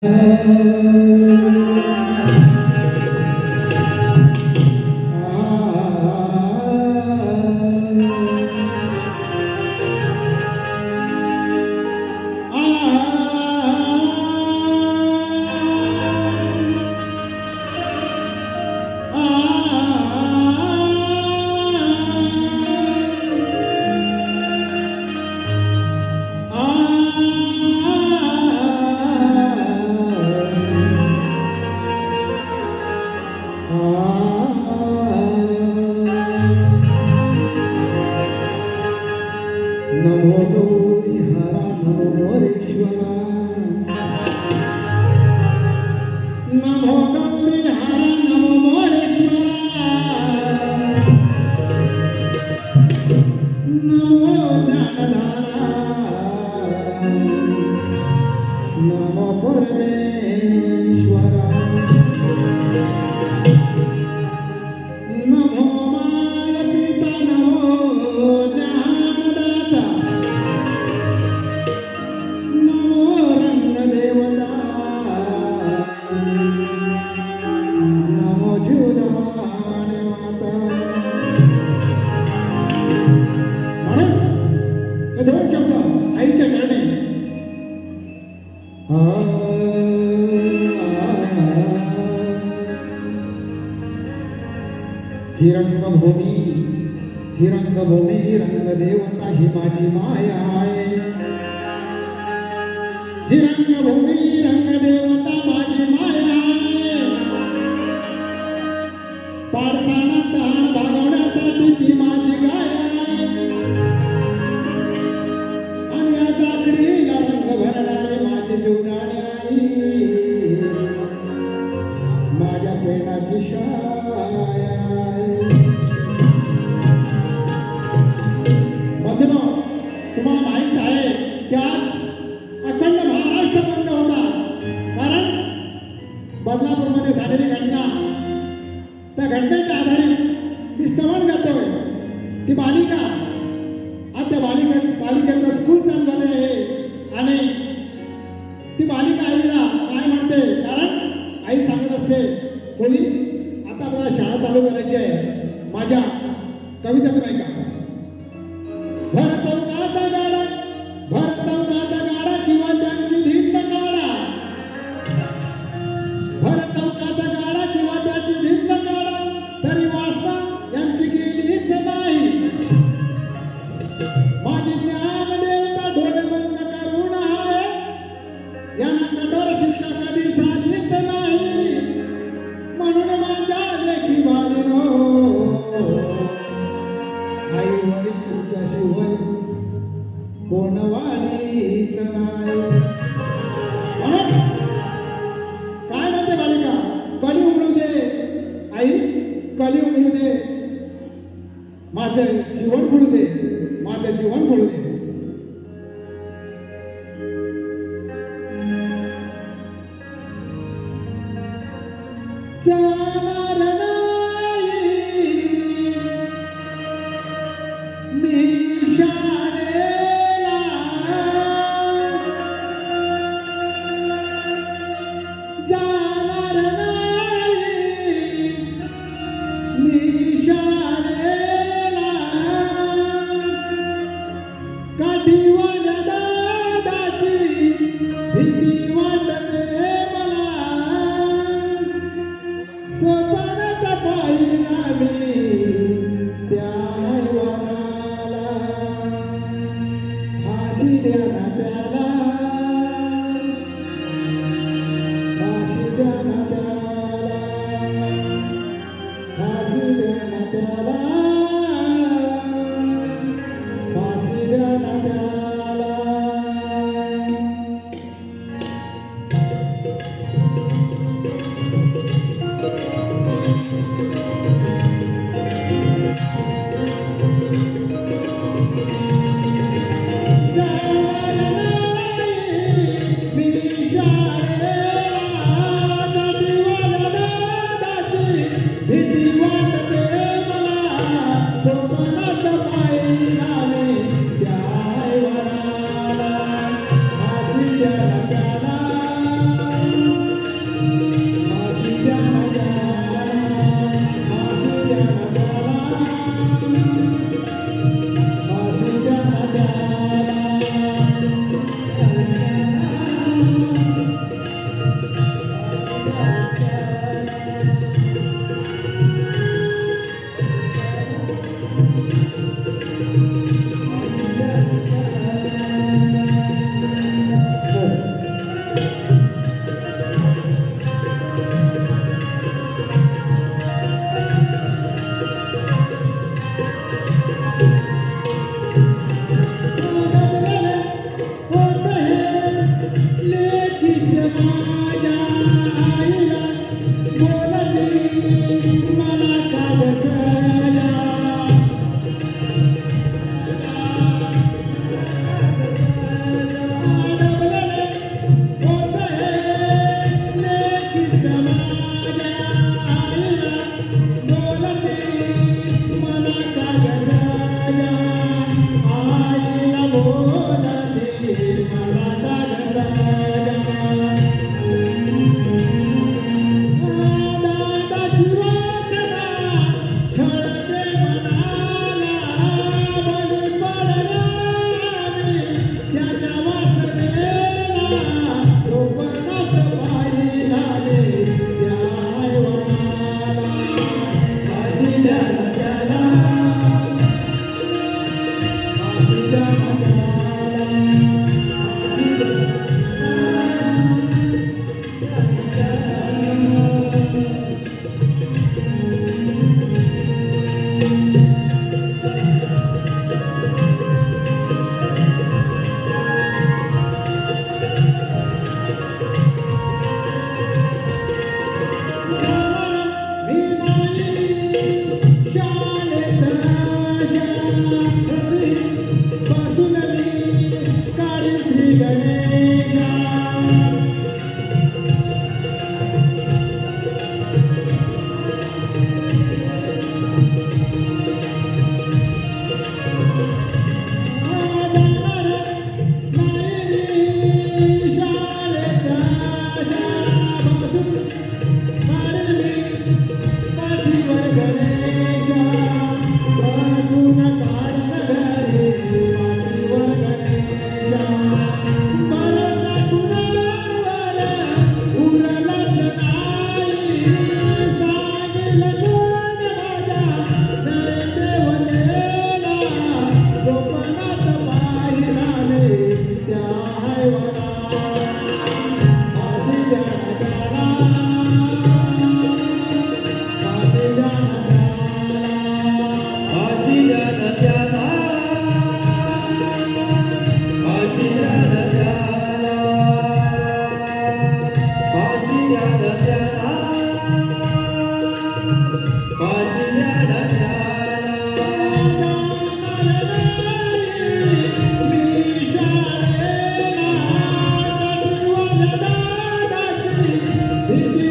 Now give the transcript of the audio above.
Thank Oh. ही रंगभूमी ही रंगभूमी रंगदेवता ही माझी माया आहे. ही रंगभूमी रंगदेवता माझी माया आहे. पाडसाना तहान भागवण्यासाठी ती माझी गाय बदलापूरमध्ये झालेली घटना. त्या घटनेच्या आधारे मी स्तवन करतोय. ती बालिका आज त्या बालिका बालिकेचं स्कूल चालू झाले आहे आणि ती बालिका आईला काय म्हणते? कारण आई सांगत असते बोली आता मला शाळा चालू करायची आहे. माझ्या कवितेतून तरी वासना यांची गेलीच नाही. माझी ज्ञान देवता डोळे बंद करून आहे. यांना कठोर शिक्षा कधी झालीच नाही. म्हणून माझ्या लेखी बाळीनो आई वडील तुमच्याशिवाय कोण वालीच नाही. कली उमळू दे माझं जीवन फुलू दे माझं जीवन फुलू दे If you.